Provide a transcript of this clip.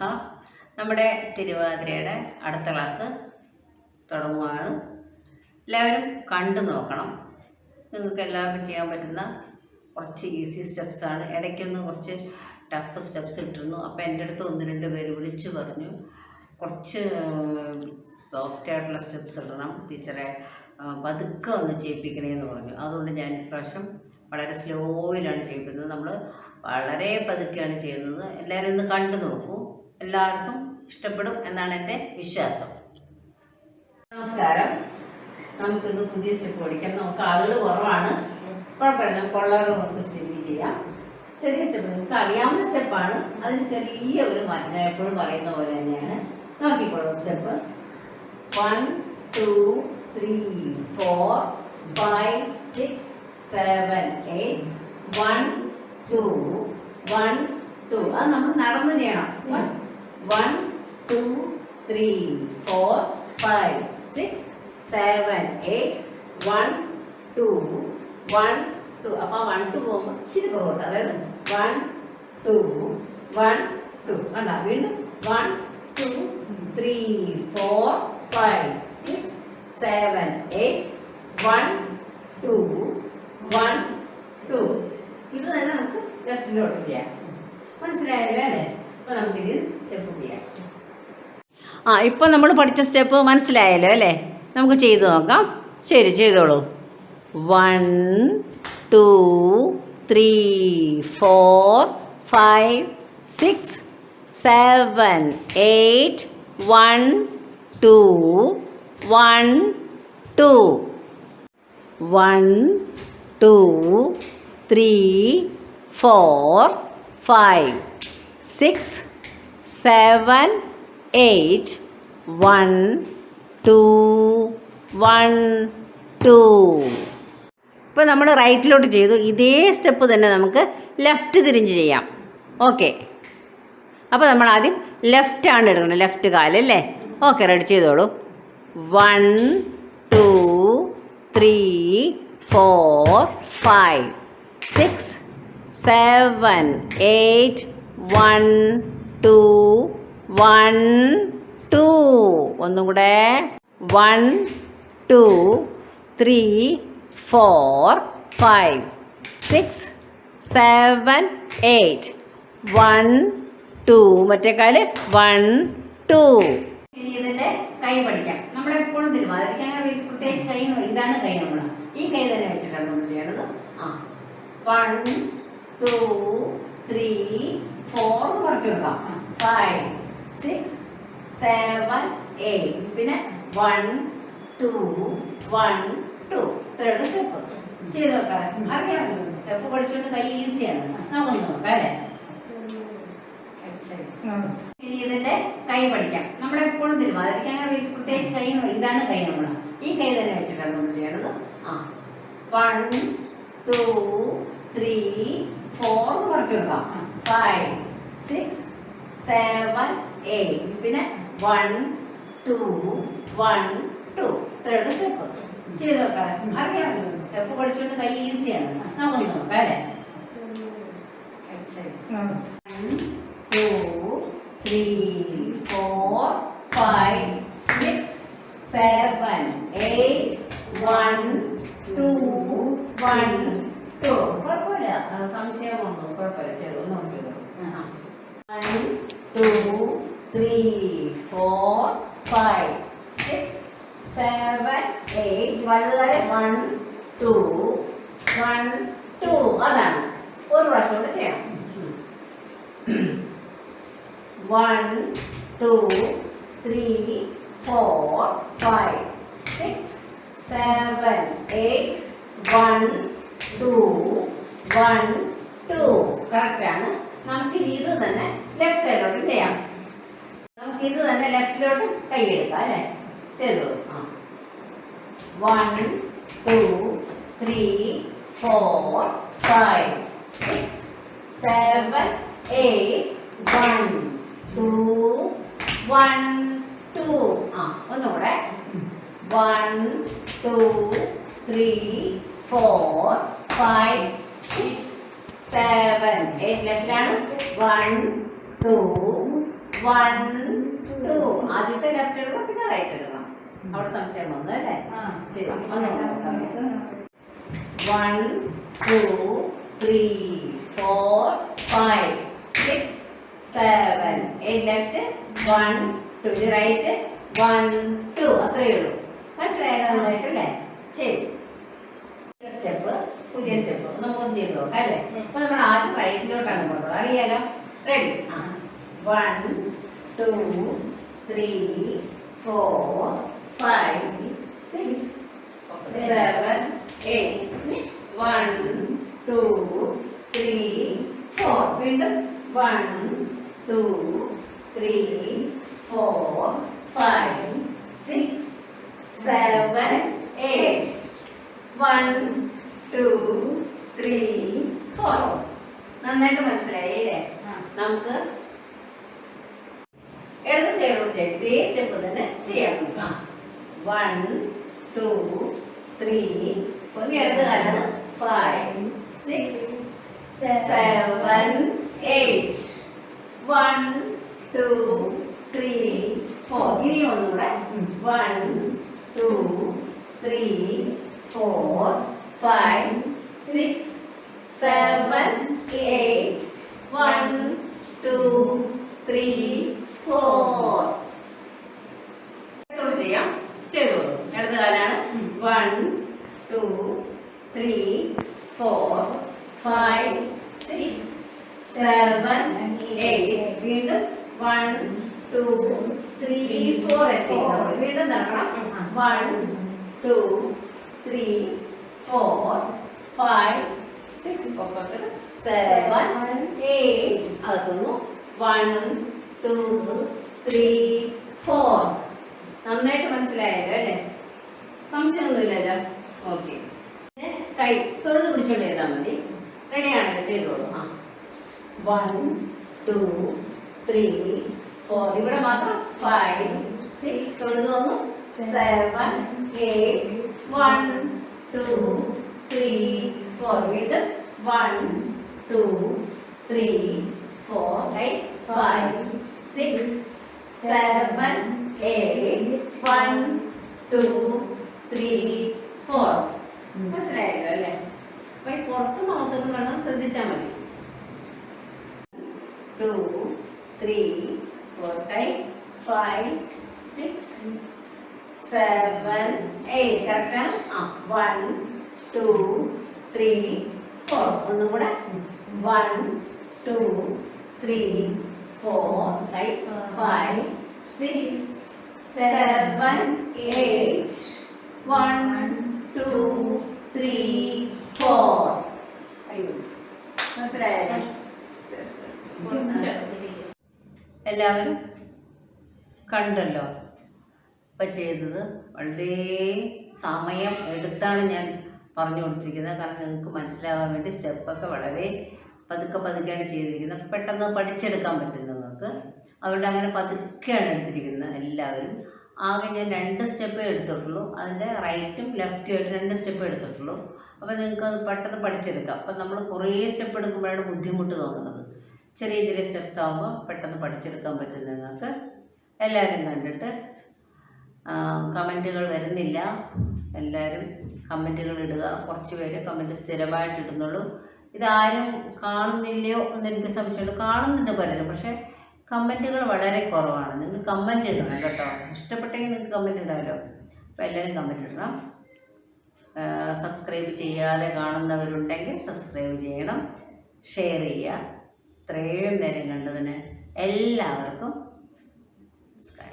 നമഃ നമ്മുടെ തിരുവാതിരയുടെ അടുത്ത ക്ലാസ് തുടങ്ങുകയാണ് എല്ലാവരും കണ്ടു നോക്കണം. നിങ്ങൾക്ക് എല്ലാവർക്കും ചെയ്യാൻ പറ്റുന്ന കുറച്ച് ഈസി സ്റ്റെപ്സാണ് ഇടയ്ക്കൊന്ന് കുറച്ച് ടഫ് സ്റ്റെപ്സ് ഇട്ടിരുന്നു. അപ്പോൾ എന്റെ അടുത്ത് ഒന്ന് രണ്ട് പേര് വിളിച്ചു പറഞ്ഞു. കുറച്ച് സോഫ്റ്റ് ആയിട്ടുള്ള സ്റ്റെപ്സ് ഇടണം. ടീച്ചറെ പതുക്കെ ഒന്ന് ചെയ്യിപ്പിക്കണേന്ന് പറഞ്ഞു. അതുകൊണ്ട് ഞാൻ ഇപ്രാവശ്യം വളരെ സ്ലോയിലാണ് ചെയ്യിപ്പിക്കുന്നത്. നമ്മൾ വളരെ പതുക്കെയാണ് ചെയ്യുന്നത്. എല്ലാവരും ഒന്ന് കണ്ടു നോക്കൂ. എല്ലാവർക്കും ഇഷ്ടപ്പെടും എന്നാണ് എന്റെ വിശ്വാസം. നമസ്കാരം. നമുക്കിന്ന് പുതിയ സ്റ്റെപ്പ് പഠിക്കാം. നമുക്ക് ആളുകൾ കുറവാണ്. കുഴപ്പമില്ല. ഉള്ളവരെ നമുക്ക് സ്റ്റെപ്പ് ചെയ്യാം. ചെറിയ സ്റ്റെപ്പ് നമുക്ക് അറിയാവുന്ന സ്റ്റെപ്പാണ് അതിൽ ചെറിയ ഒരു മാറ്റം. ഞാൻ എപ്പോഴും പറയുന്ന പോലെ തന്നെയാണ്. നോക്കിക്കോളൂ step one two three four five six seven eight one two one two അത് നമ്മൾ നടന്ന് ചെയ്യണം. One two three four five six seven eight one two one two അപ്പോൾ വൺ ടു പോകുമ്പോൾ ഇച്ചിരി പുറകോട്ട് അതായത് വൺ ടു വൺ ടു കണ്ട? വീണ്ടും one two three four five six seven eight one two one two ഇത് തന്നെ നമുക്ക് ലെഫ്റ്റിലോട്ട് ചെയ്യാം മനസ്സിലായല്ലോ? അല്ലേ ആ ഇപ്പോൾ നമ്മൾ പഠിച്ച സ്റ്റെപ്പ് മനസ്സിലായല്ലോ അല്ലേ? നമുക്ക് ചെയ്തു നോക്കാം. ശരി ചെയ്തോളൂ. One two three four five six seven eight one two one two one two three four five six seven eight one two one two. ഇപ്പോൾ നമ്മൾ റൈറ്റിലോട്ട് ചെയ്തു. ഇതേ സ്റ്റെപ്പ് തന്നെ നമുക്ക് ലെഫ്റ്റ് തിരിഞ്ഞ് ചെയ്യാം. ഓക്കെ. അപ്പോൾ നമ്മൾ ആദ്യം ലെഫ്റ്റ് ആണ് എടുക്കുന്നത്. ലെഫ്റ്റ് കാലല്ലേ ഓക്കെ റെഡി ചെയ്തോളൂ. One two three four five six seven eight one two one two ഒന്നും കൂടെ. One two three four five six seven eight one two മറ്റേ കാൽ വൺ ടു ഇനി കൈ പഠിക്കാം. നമ്മൾ എപ്പോഴും അങ്ങനെ പ്രത്യേകിച്ച് കൈ ഇതാണ് കൈ നമ്മൾ ഈ കൈ തന്നെ വെച്ചിട്ടാണ് നമ്മൾ ചെയ്യണത് ആ. വൺ ടു ത്രീ ഫോർ കുറച്ച് കൊടുക്കാം ഫൈവ് സിക്സ് സെവൻ എയ്റ്റ് പിന്നെ വൺ ടു വൺ ടു ഇത്രയുള്ള സ്റ്റെപ്പ് ചെയ്ത് നോക്കാം. അറിയാമല്ലോ. സ്റ്റെപ്പ് പഠിച്ചുകൊണ്ട് കൈ ഈസിയാണ് നമുക്കൊന്ന് നോക്കാം അല്ലേ? ഇനി ഇതിന്റെ കൈ പഠിക്കാം. നമ്മൾ എപ്പോഴും തിരുമാതിരിക്കാൻ പ്രത്യേകിച്ച് കൈ ഇതാണ് കൈ നമ്മൾ ഈ കൈ തന്നെ വെച്ചിട്ടാണ് നമ്മൾ ചെയ്യേണ്ടത്. ആ. വൺ ടു ത്രീ ഫോർ കുറച്ച് കൊടുക്കാം ഫൈവ് സിക്സ് സെവൻ എയ്റ്റ് പിന്നെ വൺ ടു വൺ ടു ഇത്രയുള്ള സ്റ്റെപ്പ് ചെയ്ത് നോക്കാം അറിയാമല്ലോ. സ്റ്റെപ്പ് പഠിച്ചുകൊണ്ട് കൈ ഈസിയാണ് നമുക്ക് നോക്കാം അല്ലേ? One two four, five, six, seven, eight, one, two, one, two. കുഴപ്പമില്ല ആ, സംശയമൊന്നും കുഴപ്പമില്ല ചെയ്തു ഒന്നും ചെയ്തു one two three four five six seven eight വലുതായ വൺ ടു വൺ ടു അതാണ് ഒരു പ്രാവശ്യം കൂടെ ചെയ്യണം one two three four five six seven eight one two one two കറക്റ്റാണ് നമുക്ക് ഇത് തന്നെ ലെഫ്റ്റ് സൈഡിലോട്ട് ചെയ്യാം. നമുക്ക് ഇത് തന്നെ ലെഫ്റ്റിലോട്ട് കൈയെടുക്കാം അല്ലേ? ചെയ്തോളൂ ആ. One two three four five six seven eight one two one two ആ ഒന്നുകൂടെ. One two three four five six seven eight ലെഫ്റ്റിലാണ് one two one two ആദ്യത്തെ ലെഫ്റ്റ് എടുക്കണം പിന്നെ റൈറ്റ് എടുക്കണം അവിടെ സംശയം വന്നു അല്ലേ? ശരി one two three four five six seven eight left one two right one two അത്രയേ ഉള്ളൂ. മനസ്സിലായത് നന്നായിട്ടല്ലേ? ശരി. സ്റ്റെപ്പ് പുതിയ സ്റ്റെപ്പ് നമുക്കൊന്ന് ചെയ്ത് നോക്കാം അല്ലേ? അപ്പൊ നമ്മൾ ആദ്യം റൈറ്റിലോട്ടാണ് പോകുന്നത് അറിയാലോ? റെഡി ആ. One two three four five six seven eight one two three four വീണ്ടും one two three four five six seven eight one two three four നന്നായിട്ട് മനസ്സിലായി അല്ലേ? നമുക്ക് ഇടത് സൈഡോട് ചെയ്യാം. ഇതേ സ്റ്റെപ്പ് തന്നെ ചെയ്യാം. നമുക്ക്. ആ വൺ ടു ത്രീ ഒന്ന് ഇടത് കാലാണ്. Five six seven eight one two three four ഇനി ഒന്നുകൂടെ. One two three four five six, seven, eight, one, two, three, four. ചെയ്യാം. ചെയ്തു ഇടത് കാലാണ്. One two three four five six seven eight വീണ്ടും വൺ ടു ത്രീ ഫോർ എത്തി. വീണ്ടും നടക്കണം. One two three four five six seven eight അകത്തുന്നു one two three four നന്നായിട്ട് മനസ്സിലായല്ലോ അല്ലേ? സംശയമൊന്നുമില്ലല്ലോ ഓക്കെ കൈ തൊഴുത് പിടിച്ചോണ്ട് ചെയ്താൽ മതി. റെഡിയാണല്ലോ ചെയ്തോളൂ. ആ. വൺ ടു ത്രീ ഫോർ ഇവിടെ മാത്രം ഫൈവ് സിക്സ് തൊഴുത് വന്നു seven eight one two three four വീണ്ടും one two three four eight five six seven eight one two three four മനസ്സിലായല്ലോ അല്ലേ? അപ്പൊ ഈ പുറത്തും അകത്തും വെള്ളം ശ്രദ്ധിച്ചാൽ മതി. Two three four five five six seven eight കറക്റ്റാണ് ആ? വൺ ടു ത്രീ ഫോർ ഒന്നും കൂടെ? One two three four five six seven eight one two three four മനസ്സിലായല്ലോ എല്ലാവരും കണ്ടല്ലോ. ഇപ്പം ചെയ്തത് വളരെ സമയം എടുത്താണ് ഞാൻ പറഞ്ഞു കൊടുത്തിരിക്കുന്നത്. കാരണം നിങ്ങൾക്ക് മനസ്സിലാവാൻ വേണ്ടി സ്റ്റെപ്പൊക്കെ വളരെ പതുക്കെ പതുക്കെയാണ് ചെയ്തിരിക്കുന്നത്. പെട്ടെന്ന് പഠിച്ചെടുക്കാൻ പറ്റും നിങ്ങൾക്ക്. അതുകൊണ്ട് അങ്ങനെ പതുക്കെയാണ് എടുത്തിരിക്കുന്നത് എല്ലാവരും. ആകെ ഞാൻ രണ്ട് സ്റ്റെപ്പേ എടുത്തിട്ടുള്ളൂ. അതിന്റെ റൈറ്റും ലെഫ്റ്റും ആയിട്ട് രണ്ട് സ്റ്റെപ്പ് എടുത്തിട്ടുള്ളൂ. അപ്പോൾ നിങ്ങൾക്ക് അത് പെട്ടെന്ന് പഠിച്ചെടുക്കാം. അപ്പം നമ്മൾ കുറേ സ്റ്റെപ്പ് എടുക്കുമ്പോഴാണ് ബുദ്ധിമുട്ട് തോന്നുന്നത്. ചെറിയ ചെറിയ സ്റ്റെപ്സ് ആകുമ്പോൾ പെട്ടെന്ന് പഠിച്ചെടുക്കാൻ പറ്റും നിങ്ങൾക്ക്. എല്ലാവരും കണ്ടിട്ട് കമന്റുകൾ വരുന്നില്ല. എല്ലാവരും കമന്റുകൾ ഇടുക. കുറച്ച് പേര് കമന്റ് സ്ഥിരമായിട്ട് ഇടുന്നുള്ളൂ. ഇതാരും കാണുന്നില്ലയോ എന്ന് എനിക്ക് സംശയമുണ്ട്. കാണുന്നുണ്ട് പലരും പക്ഷേ കമന്റുകൾ വളരെ കുറവാണ്. നിങ്ങൾ കമന്റ് ഇടണം കേട്ടോ. ഇഷ്ടപ്പെട്ടെങ്കിൽ നിങ്ങൾക്ക് കമന്റ് ഇടാമല്ലോ അപ്പോൾ എല്ലാവരും കമന്റ് ഇടണം. സബ്സ്ക്രൈബ് ചെയ്യാതെ കാണുന്നവരുണ്ടെങ്കിൽ സബ്സ്ക്രൈബ് ചെയ്യണം. ഷെയർ ചെയ്യുക. ഇത്രയും നേരം കണ്ടതിന് എല്ലാവർക്കും നമസ്കാരം.